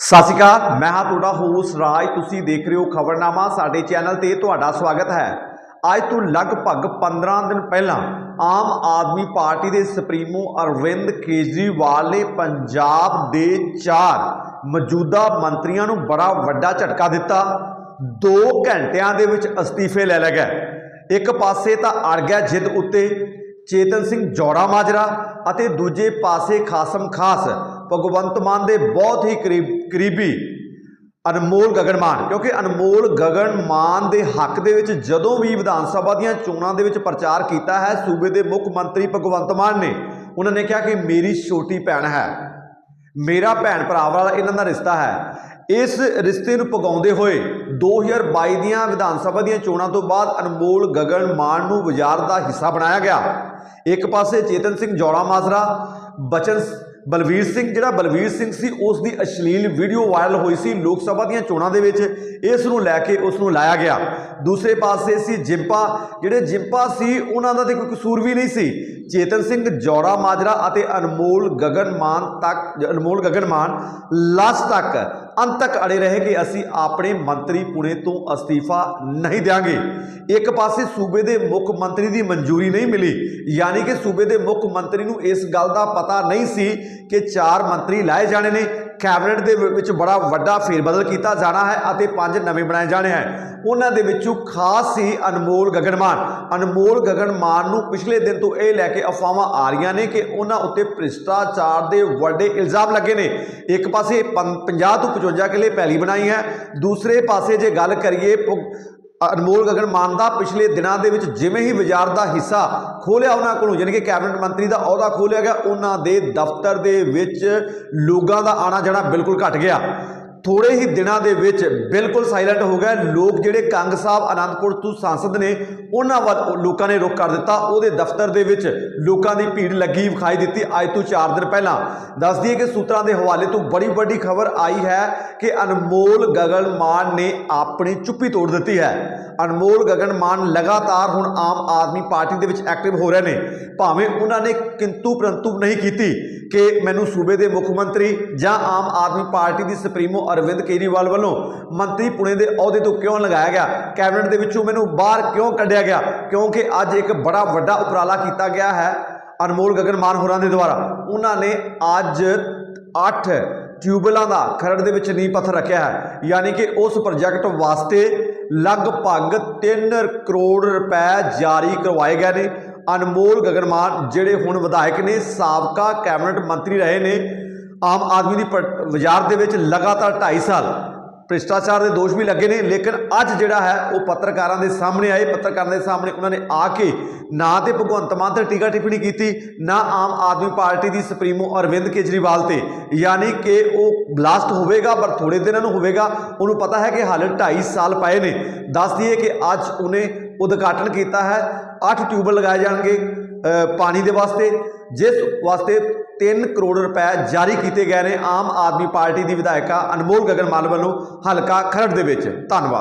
ਸਤਿ ਸ਼੍ਰੀ ਅਕਾਲ, ਮੈਂ ਹਾਂ ਤੁਹਾਡਾ ਹੋਸ ਰਾਜ, ਤੁਸੀਂ ਦੇਖ ਰਹੇ ਹੋ ਖਬਰਨਾਮਾ, ਸਾਡੇ ਚੈਨਲ ਤੇ ਤੁਹਾਡਾ ਸਵਾਗਤ ਹੈ। ਅੱਜ ਤੋਂ ਲਗਭਗ 15 ਦਿਨ ਪਹਿਲਾਂ ਆਮ ਆਦਮੀ ਪਾਰਟੀ ਦੇ ਸੁਪਰੀਮੋ ਅਰਵਿੰਦ ਕੇਜਰੀਵਾਲ ਨੇ ਪੰਜਾਬ ਦੇ ਚਾਰ ਮੌਜੂਦਾ ਮੰਤਰੀਆਂ ਨੂੰ ਬੜਾ ਵੱਡਾ ਝਟਕਾ ਦਿੱਤਾ। 2 ਘੰਟਿਆਂ ਦੇ ਵਿੱਚ ਅਸਤੀਫੇ ਲੈ ਲਏ ਗਏ। ਇੱਕ ਪਾਸੇ ਤਾਂ ਅੜ ਗਿਆ ਜਿੱਦ ਉੱਤੇ ਚੇਤਨ ਸਿੰਘ ਜੋੜਾ ਮਾਜਰਾ ਅਤੇ ਦੂਜੇ ਪਾਸੇ ਖਾਸਮ ਖਾਸ ਭਗਵੰਤ ਮਾਨ ਦੇ ਬਹੁਤ ਹੀ ਕਰੀਬ, ਕਰੀਬੀ ਅਨਮੋਲ ਗਗਨ ਮਾਨ, ਕਿਉਂਕਿ ਅਨਮੋਲ ਗਗਨ ਮਾਨ ਦੇ ਹੱਕ ਦੇ ਵਿੱਚ ਜਦੋਂ ਵੀ ਵਿਧਾਨ ਸਭਾ ਦੀਆਂ ਚੋਣਾਂ ਦੇ ਵਿੱਚ ਪ੍ਰਚਾਰ ਕੀਤਾ ਹੈ, ਸੂਬੇ ਦੇ ਮੁੱਖ ਮੰਤਰੀ ਭਗਵੰਤ ਮਾਨ ਨੇ, ਉਹਨਾਂ ਨੇ ਕਿਹਾ ਕਿ ਮੇਰੀ ਛੋਟੀ ਭੈਣ ਹੈ, ਮੇਰਾ ਭੈਣ ਭਰਾ ਵਾਲਾ ਇਹਨਾਂ ਦਾ ਰਿਸ਼ਤਾ ਹੈ। ਇਸ ਰਿਸ਼ਤੇ ਨੂੰ ਪਗਾਉਂਦੇ ਹੋਏ 2022 ਦੀਆਂ ਵਿਧਾਨ ਸਭਾ ਦੀਆਂ ਚੋਣਾਂ ਤੋਂ ਬਾਅਦ ਅਨਮੋਲ ਗਗਨ ਮਾਨ ਨੂੰ ਵਜ਼ਾਰਤ ਦਾ ਹਿੱਸਾ ਬਣਾਇਆ ਗਿਆ। ਇੱਕ ਪਾਸੇ ਚੇਤਨ ਸਿੰਘ ਜੋੜਾ ਮਾਜਰਾ, ਬਚਨ ਬਲਵੀਰ ਸਿੰਘ, ਜਿਹੜਾ ਬਲਵੀਰ ਸਿੰਘ ਸੀ ਉਸ ਦੀ ਅਸ਼ਲੀਲ ਵੀਡੀਓ ਵਾਇਰਲ ਹੋਈ ਸੀ ਲੋਕ ਸਭਾ ਦੀਆਂ ਚੋਣਾਂ ਦੇ ਵਿੱਚ। ਇਸ ਨੂੰ ਲੈ ਕੇ ਉਸ ਨੂੰ ਲਾਇਆ ਗਿਆ। ਦੂਸਰੇ ਪਾਸੇ ਸੀ ਜਿੰਪਾ। ਜਿਹੜੇ ਜਿੰਪਾ ਸੀ, ਉਹਨਾਂ ਦਾ ਤੇ ਕੋਈ ਕਸੂਰ ਵੀ ਨਹੀਂ ਸੀ। ਚੇਤਨ ਸਿੰਘ, ਜੌੜਾ ਮਾਜਰਾ ਅਤੇ ਅਨਮੋਲ ਗਗਨ ਮਾਨ ਤੱਕ, ਅਨਮੋਲ ਗਗਨ ਮਾਨ ਲਾਸਟ ਤੱਕ ਅੰਤ ਤੱਕ ਅੜੇ ਰਹੇ ਕਿ ਅਸੀਂ ਆਪਣੇ ਮੰਤਰੀ ਪੁਣੇ ਤੋਂ ਅਸਤੀਫਾ ਨਹੀਂ ਦੇਵਾਂਗੇ ਇੱਕ ਪਾਸੇ ਸੂਬੇ ਦੇ ਮੁੱਖ ਮੰਤਰੀ ਦੀ ਮਨਜ਼ੂਰੀ ਨਹੀਂ ਮਿਲੀ, ਯਾਨੀ ਕਿ ਸੂਬੇ ਦੇ ਮੁੱਖ ਮੰਤਰੀ ਨੂੰ ਇਸ ਗੱਲ ਦਾ ਪਤਾ ਨਹੀਂ ਸੀ ਕਿ ਚਾਰ ਮੰਤਰੀ ਲਾਏ ਜਾਣੇ ਨੇ। ਕੈਬਨਿਟ ਦੇ ਵਿੱਚ ਬੜਾ ਵੱਡਾ ਫੇਰਬਦਲ ਕੀਤਾ ਜਾਣਾ ਹੈ ਅਤੇ ਪੰਜ ਨਵੇਂ ਬਣਾਏ ਜਾਣੇ ਹੈ। ਉਹਨਾਂ ਦੇ ਵਿੱਚੋਂ ਖਾਸ ਸੀ ਅਨਮੋਲ ਗਗਨ ਮਾਨ ਅਨਮੋਲ ਗਗਨ ਮਾਨ ਨੂੰ ਪਿਛਲੇ ਦਿਨ ਤੋਂ ਇਹ ਲੈ ਕੇ ਅਫਵਾਹਾਂ ਆ ਰਹੀਆਂ ਨੇ ਕਿ ਉਹਨਾਂ ਉੱਤੇ ਭ੍ਰਿਸ਼ਟਾਚਾਰ ਦੇ ਵੱਡੇ ਇਲਜ਼ਾਮ ਲੱਗੇ ਨੇ। ਇੱਕ ਪਾਸੇ ਪੰ- 50 ਤੋਂ 55 ਕਿਲੇ ਪੈਲੀ ਬਣਾਈ ਹੈ। ਦੂਸਰੇ ਪਾਸੇ ਜੇ ਗੱਲ ਕਰੀਏ ਭੁਗ- ਅਨਮੋਲ ਗਗਨ ਮਾਨ ਦਾ ਪਿਛਲੇ ਦਿਨਾਂ ਦੇ ਵਿੱਚ ਜਿਵੇਂ ਹੀ ਬਾਜ਼ਾਰ ਦਾ ਹਿੱਸਾ ਖੋਲਿਆ ਉਹਨਾਂ ਕੋਲੋਂ, ਯਾਨੀ ਕਿ ਕੈਬਨਿਟ ਮੰਤਰੀ ਦਾ ਅਹੁਦਾ ਖੋਲਿਆ ਗਿਆ, ਉਹਨਾਂ ਦੇ ਦਫ਼ਤਰ ਦੇ ਵਿੱਚ ਲੋਕਾਂ ਦਾ ਆਣਾ ਜਾਣਾ ਬਿਲਕੁਲ ਘਟ ਗਿਆ। ਥੋੜੇ ਹੀ ਦਿਨਾਂ ਦੇ ਵਿੱਚ ਬਿਲਕੁਲ ਸਾਇਲੈਂਟ ਹੋ ਗਿਆ। ਲੋਕ ਜਿਹੜੇ ਕੰਗ ਸਾਹਿਬ ਆਨੰਦਪੁਰ ਤੋਂ ਸੰਸਦ ਨੇ, ਉਹਨਾਂ ਵੱਲ ਲੋਕਾਂ ਨੇ ਰੁਖ ਕਰ ਦਿੱਤਾ। ਉਹਦੇ ਦਫ਼ਤਰ ਦੇ ਵਿੱਚ ਲੋਕਾਂ ਦੀ ਭੀੜ ਲੱਗੀ ਵਿਖਾਈ ਦਿੱਤੀ ਅੱਜ ਤੋਂ 4 ਦਿਨ ਪਹਿਲਾਂ। ਦੱਸ ਦਈਏ ਕਿ ਸੂਤਰਾਂ ਦੇ ਹਵਾਲੇ ਤੋਂ ਬੜੀ ਵੱਡੀ ਖਬਰ ਆਈ ਹੈ ਕਿ ਅਨਮੋਲ ਗਗਨ ਮਾਨ ਨੇ ਆਪਣੀ ਚੁੱਪੀ ਤੋੜ ਦਿੱਤੀ ਹੈ। ਅਨਮੋਲ ਗਗਨ ਮਾਨ ਲਗਾਤਾਰ ਹੁਣ ਆਮ ਆਦਮੀ ਪਾਰਟੀ ਦੇ ਵਿੱਚ ਐਕਟਿਵ ਹੋ ਰਹੇ ਨੇ। ਭਾਵੇਂ ਉਹਨਾਂ ਨੇ ਕਿੰਤੂ ਪਰੰਤੂ ਨਹੀਂ ਕੀਤੀ ਕਿ ਮੈਨੂੰ ਸੂਬੇ ਦੇ ਮੁੱਖ ਮੰਤਰੀ ਜਾਂ ਆਮ ਆਦਮੀ ਪਾਰਟੀ ਦੀ ਸੁਪਰੀਮੋ ਅਰਵਿੰਦ ਕੇਜਰੀਵਾਲ ਵੱਲੋਂ ਮੰਤਰੀ ਪੁਣੇ ਦੇ ਅਹੁਦੇ ਤੋਂ ਕਿਉਂ ਲਗਾਇਆ ਗਿਆ? ਕੈਬਨਿਟ ਦੇ ਵਿੱਚੋਂ ਮੈਨੂੰ ਬਾਹਰ ਕਿਉਂ ਕੱਢਿਆ ਗਿਆ? ਕਿਉਂਕਿ ਅੱਜ ਇੱਕ ਬੜਾ ਵੱਡਾ ਉਪਰਾਲਾ ਕੀਤਾ ਗਿਆ ਹੈ ਅਨਮੋਲ ਗਗਨਮਾਨ ਹੋਰਾਂ ਦੇ ਦੁਆਰਾ। ਉਹਨਾਂ ਨੇ ਅੱਜ 8 ਟਿਊਬਲਾਂ ਦਾ ਖਰੜ ਦੇ ਵਿੱਚ ਨੀਂਹ ਪੱਥਰ ਰੱਖਿਆ ਹੈ। ਯਾਨੀ ਕਿ ਉਸ ਪ੍ਰੋਜੈਕਟ ਵਾਸਤੇ ਲਗਭਗ 3 ਕਰੋੜ ਰੁਪਏ ਜਾਰੀ ਕਰਵਾਏ ਗਏ ਨੇ। ਅਨਮੋਲ ਗਗਨਮਾਨ ਜਿਹੜੇ ਹੁਣ ਵਿਧਾਇਕ ਨੇ, ਸਾਬਕਾ ਕੈਬਨਿਟ ਮੰਤਰੀ ਰਹੇ ਨੇ ਆਮ ਆਦਮੀ ਦੀ ਪ- ਵਜ਼ਾਰਤ ਦੇ ਵਿੱਚ ਲਗਾਤਾਰ 2.5 ਸਾਲ ਭ੍ਰਿਸ਼ਟਾਚਾਰ ਦੇ ਦੋਸ਼ ਵੀ ਲੱਗੇ ਨੇ, ਲੇਕਿਨ ਅੱਜ ਜਿਹੜਾ ਹੈ ਉਹ ਪੱਤਰਕਾਰਾਂ ਦੇ ਸਾਹਮਣੇ ਆਏ, ਪੱਤਰਕਾਰਾਂ ਦੇ ਸਾਹਮਣੇ ਉਹਨਾਂ ਨੇ ਆ ਕੇ ਨਾ ਤੇ ਭਗਵੰਤ ਮਾਨ ਤੇ ਟੀਕਾ ਟਿੱਪਣੀ ਕੀਤੀ, ਨਾ ਆਮ ਆਦਮੀ ਪਾਰਟੀ ਦੀ ਸੁਪਰੀਮੋ ਅਰਵਿੰਦ ਕੇਜਰੀਵਾਲ ਤੇ, ਯਾਨੀ ਕਿ ਉਹ ਬਲਾਸਟ ਹੋਵੇਗਾ, ਪਰ ਥੋੜੇ ਦਿਨਾਂ ਨੂੰ ਹੋਵੇਗਾ, ਉਹਨੂੰ ਪਤਾ ਹੈ ਕਿ ਹਾਲੇ 2.5 ਸਾਲ ਪਏ ਨੇ। ਦੱਸ ਦਈਏ ਕਿ ਅੱਜ ਉਹਨੇ ਉਦਘਾਟਨ ਕੀਤਾ ਹੈ 8 ਟਿਊਬਲ ਲਗਾਏ ਜਾਣਗੇ ਪਾਣੀ ਦੇ ਵਾਸਤੇ, ਜਿਸ ਵਾਸਤੇ 3 ਕਰੋੜ ਰੁਪਏ ਜਾਰੀ ਕੀਤੇ ਗਏ ਨੇ ਆਮ ਆਦਮੀ ਪਾਰਟੀ ਦੀ ਵਿਧਾਇਕਾ ਅਨਮੋਲ ਗਗਨ ਮਾਨ ਵੱਲੋਂ ਹਲਕਾ ਖਰੜ ਦੇ ਵਿੱਚ। ਧੰਨਵਾਦ।